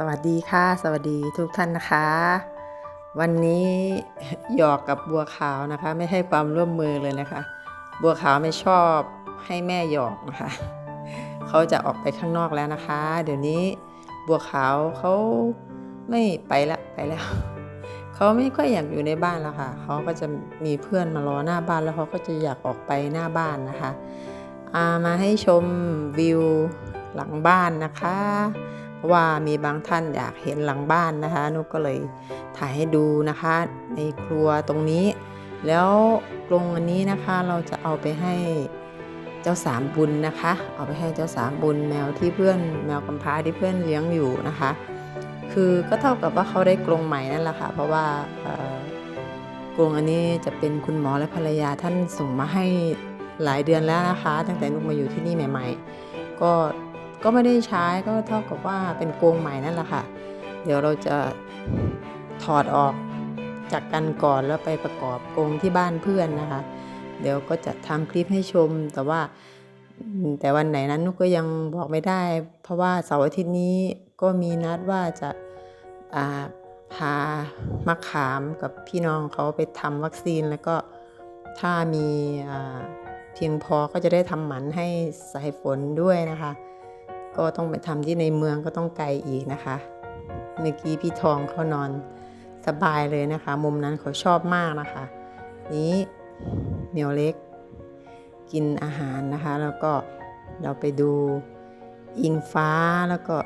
สวัสดีค่ะ สวัสดีทุกท่านนะคะ วันนี้หยอกกับบัวขาวนะคะ ไม่ให้ความร่วมมือเลยนะคะ บัวขาวไม่ชอบให้แม่หยอกนะคะเขาจะออกไปข้างนอกแล้วนะคะ เดี๋ยวนี้บัวขาวเขาไม่ไปละไปแล้วเขาไม่ค่อยอยากอยู่ในบ้านแล้วค่ะเขาก็จะมีเพื่อนมารอหน้าบ้านแล้วเขาก็จะอยากออกไปหน้าบ้านนะคะามาให้ชมวิวหลังบ้านนะคะ เพราะว่ามีบางท่านอยากเห็นหลังบ้านนะคะ นุกก็เลยถ่ายให้ดูนะคะ ในครัวตรงนี้ แล้วกรงอันนี้นะคะเราจะเอาไปให้เจ้าสามบุญนะคะ เอาไปให้เจ้าสามบุญแมวที่เพื่อนแมวกำพร้าที่เพื่อนเลี้ยงอยู่นะคะ คือก็เท่ากับว่าเขาได้กรงใหม่นั่นแหละค่ะ เพราะว่ากรงอันนี้จะเป็นคุณหมอและภรรยาท่านส่งมาให้หลายเดือนแล้วนะคะ ตั้งแต่นุกมาอยู่ที่นี่ใหม่ ๆ ก็ ก็ไม่ได้ใช้ก็เท่ากับว่าเป็นกรงใหม่นั่นแหละค่ะ เดี๋ยวเราจะถอดออกจากกันก่อนแล้วไปประกอบกรงที่บ้านเพื่อนนะคะ เดี๋ยวก็จะทำคลิปให้ชมแต่ว่าแต่วันไหนนั้นนุกก็ยังบอกไม่ได้ เพราะว่าเสาร์อาทิตย์นี้ก็มีนัดว่าจะาพามะขามกับพี่น้องเขาไปทำวัคซีนแล้วก็ถ้ามีเพียงพอก็จะได้ทำหมันให้สายฝนด้วยนะคะ ก็ต้องไปทำที่ในเมืองก็ต้องไกลอีกนะคะ เมื่อกี้พี่ทองเขานอนสบายเลยนะคะ มุมนั้นเขาชอบมากนะคะ นี้เหมียวเล็ก กินอาหารนะคะ แล้วก็เราไปดูอิงฟ้าแล้วก็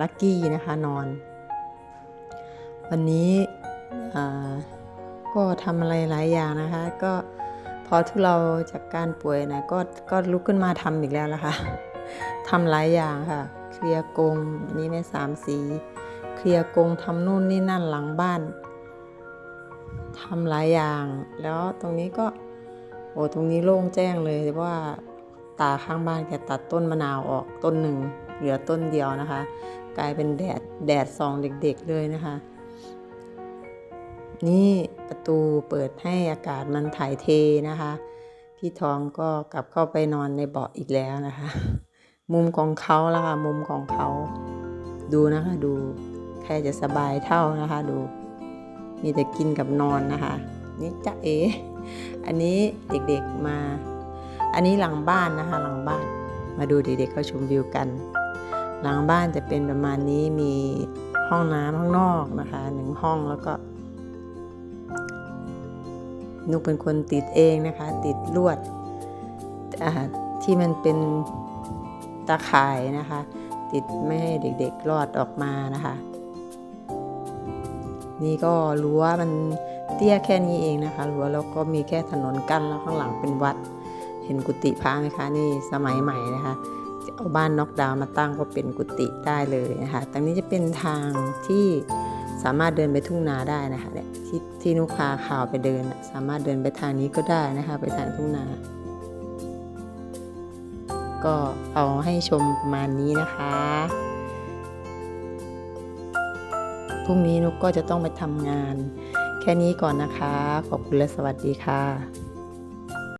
ลักกี้นะคะนอน วันนี้ก็ทำอะไรหลายอย่างนะคะ ก็พอทุเราจากการป่วยนะก็ก็ลุกขึ้นมาทำอีกแล้วละค่ะ ทำหลายอย่างค่ะ เคลียร์กงอันนี้ในสามสี เคลียร์กงทำนู่นนี่นั่นหลังบ้านทำหลายอย่าง แล้วตรงนี้ก็ โอ้ตรงนี้โล่งแจ้งเลยเพราะว่าตาข้างบ้านแกตัดต้นมะนาวออกต้นหนึ่งเหลือต้นเดียวนะคะ กลายเป็นแดดแดดส่องเด็กๆเลยนะคะ นี่ประตูเปิดให้อากาศมันถ่ายเทนะคะ พี่ทองก็กลับเข้าไปนอนในเบาะอีกแล้วนะคะ มุมของเขาแล้วค่ะมุมของเขา ดูนะคะดูใครจะสบายเท่านะคะ ดู มีแต่กินกับนอนนะคะ นี่จะเอ อันนี้เด็กๆมา อันนี้หลังบ้านนะคะ หลังบ้านมาดูเด็กๆเขาชมวิวกัน หลังบ้านจะเป็นประมาณนี้มีห้องน้ำข้างนอกนะคะหนึ่งห้องแล้วก็ นุกเป็นคนติดเองนะคะ ติดลวดที่มันเป็น ตาข่ายนะคะ ติดไม่ให้เด็กๆรอดออกมานะคะ นี่ก็รั้วมันเตี้ยแค่นี้เองนะคะรั้วแล้วก็มีแค่ถนนกั้นแล้วข้างหลังเป็นวัด เห็นกุฏิพระไหมคะนี่สมัยใหม่นะคะเอาบ้านน็อกดาวมาตั้งก็เป็นกุฏิได้เลยนะคะตรงนี้จะเป็นทางที่สามารถเดินไปทุ่งนาได้นะคะเนี่ยที่ที่นุกพาข่าวไปเดิน สามารถเดินไปทางนี้ก็ได้นะคะ ไปทางทุ่งนา ก็เอาให้ชมประมาณนี้นะคะพรุ่งนี้นุกก็จะต้องไปทำงาน แค่นี้ก่อนนะคะ ขอบคุณและสวัสดีค่ะ